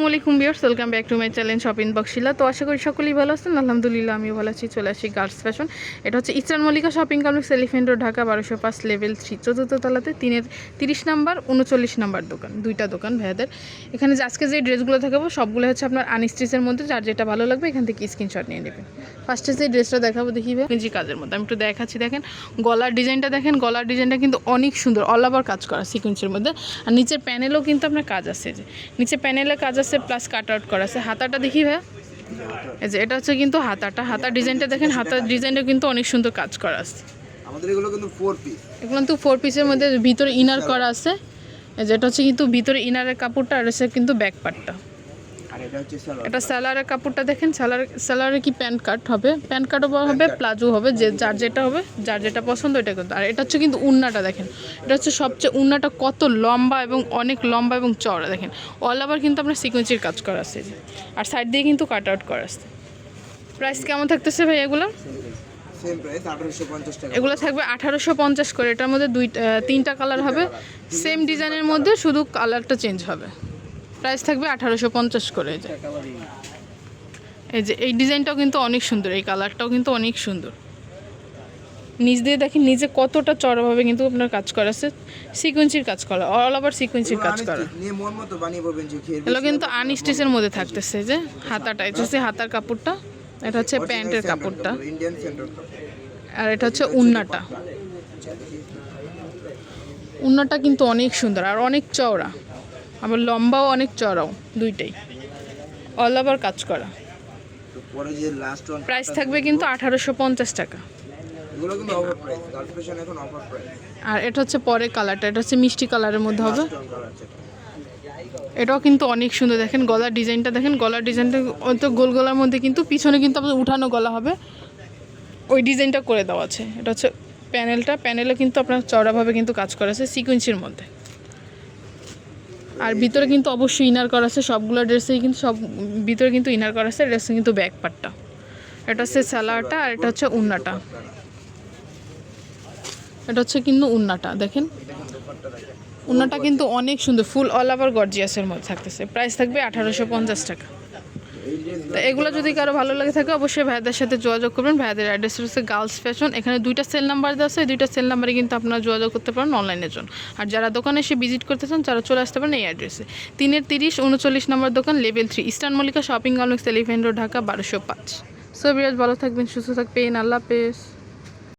আসসালামু আলাইকুম বিয়ার্স welcome back to my challenge shopping বক্সিলা তো আশা করি সকলেই ভালো আছেন। আলহামদুলিল্লাহ, আমিও ভালো আছি, চলে আসি গার্লস ফ্যাশন। এটা হচ্ছে eastern Mallika shopping complex, elephant road, Dhaka, বারোশো পাঁচ, লেভেল থ্রি, চতুর্থ তলাতে, তিনের তিরিশ নাম্বার, উনচল্লিশ নাম্বার দোকান, দুইটা দোকান ভাইয়াদের। এখানে যে আজকে যে ড্রেসগুলো দেখাবো, সবগুলো হচ্ছে আপনার আনস্টিচের মধ্যে, যার যেটা ভালো লাগবে, এখান থেকে স্ক্রিনশট নিয়ে নেবেন। ফার্স্টে যে ড্রেসটা দেখাবো, দেখি জি কাজের মধ্যে, আমি একটু দেখাচ্ছি, দেখেন। গলার ডিজাইনটা দেখেন, গলার ডিজাইনটা কিন্তু অনেক সুন্দর অল ওভার কাজ করা সিকুয়েন্সের মধ্যে। আর নিচের প্যানেলও কিন্তু আপনার কাজ আছে, যে। নিচে প্যানেলে কাজ আছে প্লাস কাট আউট করা আছে। হাতাটা দেখি ভাই এই যে এটা হচ্ছে কিন্তু হাতাটা। হাতার ডিজাইনটা দেখেন হাতার ডিজাইনটা কিন্তু অনেক সুন্দর কাজ করা আছে। আমাদের এগুলো কিন্তু ফোর পিস এগুলো কিন্তু ফোর পিসের মধ্যে ভিতরে ইনার করা আছে। এই যে এটা হচ্ছে কিন্তু ভিতরে ইনারের কাপড়টা আর হচ্ছে কিন্তু ব্যাক পার্টটা এটা স্যালারের কাপড়টা দেখেন স্যালার স্যালারে কি প্যান্ট কাট হবে? প্যান্ট কাটও হবে প্লাজো হবে যে যার যেটা হবে যার যেটা পছন্দ এটা কিন্তু। আর এটা হচ্ছে কিন্তু উন্নাটা দেখেন। এটা হচ্ছে সবচেয়ে উন্নাটা কত লম্বা এবং অনেক লম্বা এবং চওড়া দেখেন। অল ওভার কিন্তু আপনার সিকোয়েন্সির কাজ করা আছে আর সাইড দিয়ে কিন্তু কাট আউট করা আছে। প্রাইস কেমন থাকতেছে ভাই এগুলো? এগুলো থাকবে আঠারোশো পঞ্চাশ করে। এটার মধ্যে দুই তিনটা কালার হবে। সেম ডিজাইনের মধ্যে শুধু কালারটা চেঞ্জ হবে। প্রাইস থাকবে আঠারোশো পঞ্চাশ করে এই যে। এই যে এই ডিজাইনটাও কিন্তু অনেক সুন্দর এই কালারটাও কিন্তু অনেক সুন্দর। নিচ দিয়ে দেখেন নিজে কতটা চড়াভাবে কিন্তু আপনার কাজ করা আছে সিকুয়েন্সির কাজ করা অল ওভার সিকুয়েন্সির কাজ করা। এগুলো কিন্তু আনস্টিচের মধ্যে থাকতেছে যে হাতাটা এটা হচ্ছে হাতার কাপড়টা এটা হচ্ছে প্যান্টের কাপড়টা। আর এটা হচ্ছে উন্নাটা। উন্নাটা কিন্তু অনেক সুন্দর আর অনেক চওড়া। আবার লম্বাও অনেক চড়াও দুইটাই। অল ওভার কাজ করা। প্রাইস থাকবে কিন্তু আঠারোশো পঞ্চাশ টাকা। আর এটা হচ্ছে পরে কালারটা এটা হচ্ছে মিষ্টি কালারের মধ্যে হবে। এটাও কিন্তু অনেক সুন্দর দেখেন গলার ডিজাইনটা দেখেন গলার ডিজাইনটা তো গোল গলার মধ্যে কিন্তু পিছনে কিন্তু আপনার উঠানো গলা হবে। ওই ডিজাইনটা করে দেওয়া আছে। এটা হচ্ছে প্যানেলটা প্যানেলে কিন্তু আপনার চড়াভাবে কিন্তু কাজ করা আছে সিকুয়েন্সির মধ্যে। আর ভিতরে কিন্তু অবশ্যই ইনার করা আছে, সবগুলো ড্রেসেই কিন্তু সব, ভিতরে কিন্তু ইনার করা আছে ড্রেসে কিন্তু ব্যাক পার্টটা এটা হচ্ছে স্যালাডটা আর এটা হচ্ছে উন্নাটা। এটা হচ্ছে কিন্তু উন্নাটা, দেখেন। উন্নাটা কিন্তু অনেক সুন্দর ফুল অল ওভার গর্জিয়াসের মধ্যে থাকতেছে। প্রাইস থাকবে আঠারোশো পঞ্চাশ টাকা। তো এগুলো যদি কারও ভালো লাগে থাকে, অবশ্যই ভাইদের সাথে যোগাযোগ করবেন। ভাইদের অ্যাড্রেস হচ্ছে গার্লস ফ্যাশন এখানে দুইটা সেল নাম্বার দেওয়া আছে। দুইটা সেল নাম্বারে কিন্তু আপনারা যোগাযোগ করতে পারেন অনলাইনের জন্য। আর যারা দোকানে এসে ভিজিট করতে চান, তারা চলে আসতে পারেন এই অ্যাড্রেসে তিনের তিরিশ, উনচল্লিশ নম্বর দোকান level three eastern Mallika shopping complex elephant road Dhaka, বারোশো পাঁচ। সো বিরাজ ভালো থাকবেন, সুস্থ থাকবেন। আল্লাহ হাফেজ।